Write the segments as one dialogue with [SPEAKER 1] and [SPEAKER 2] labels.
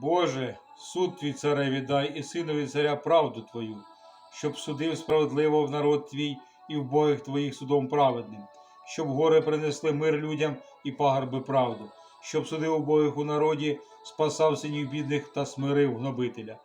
[SPEAKER 1] Боже, суд твій цареві дай і синові царя правду твою, щоб судив справедливо в народ твій і в богих твоїх судом праведним, щоб гори принесли мир людям і пагорби правду, щоб судив убогих у народі, спасав синів бідних та смирив гнобителя.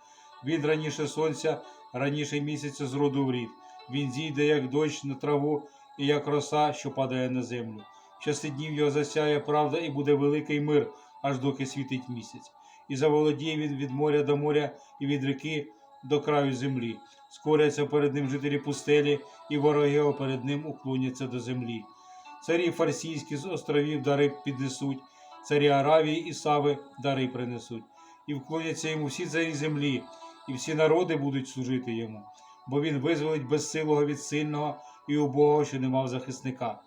[SPEAKER 1] Він раніше сонця, раніше місяця з роду в рід. Він зійде, як дощ на траву, і як роса, що падає на землю. В часи днів його засяє правда, і буде великий мир, аж доки світить місяць. І заволодіє він від моря до моря і від ріки до краю землі. Скоряться перед ним жителі пустелі, і вороги його перед ним уклоняться до землі. Царі фарсійські з островів дари піднесуть, царі Аравії і Сави дари принесуть. І вклоняться йому всі царі землі, і всі народи будуть служити йому, бо він визволить безсилого від сильного і убогого, що не мав захисника.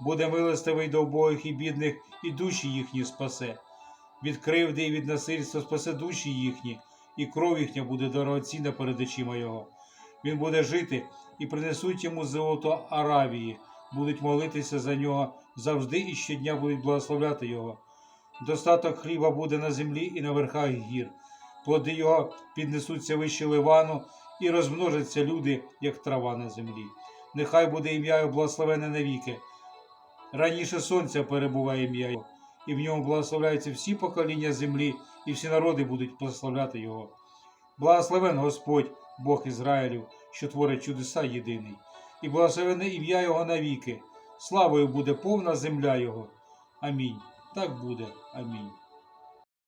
[SPEAKER 1] Буде милостивий до убогих і бідних, і душі їхні спасе. Від кривди і від насильства спасе душі їхні, і кров їхня буде дорогоцінна перед очима його. Він буде жити, і принесуть йому золото Аравії, будуть молитися за нього завжди і щодня будуть благословляти його. Достаток хліба буде на землі і на верхах гір. Плоди його піднесуться вище Ливану, і розмножаться люди, як трава на землі. Нехай буде ім'я його благословене навіки. Раніше сонця перебуває ім'я його, і в ньому благословляються всі покоління землі, і всі народи будуть прославляти його. Благословен Господь, Бог Ізраїлів, що творить чудеса єдиний, і благословене ім'я Його навіки. Славою буде повна земля Його. Амінь. Так буде. Амінь.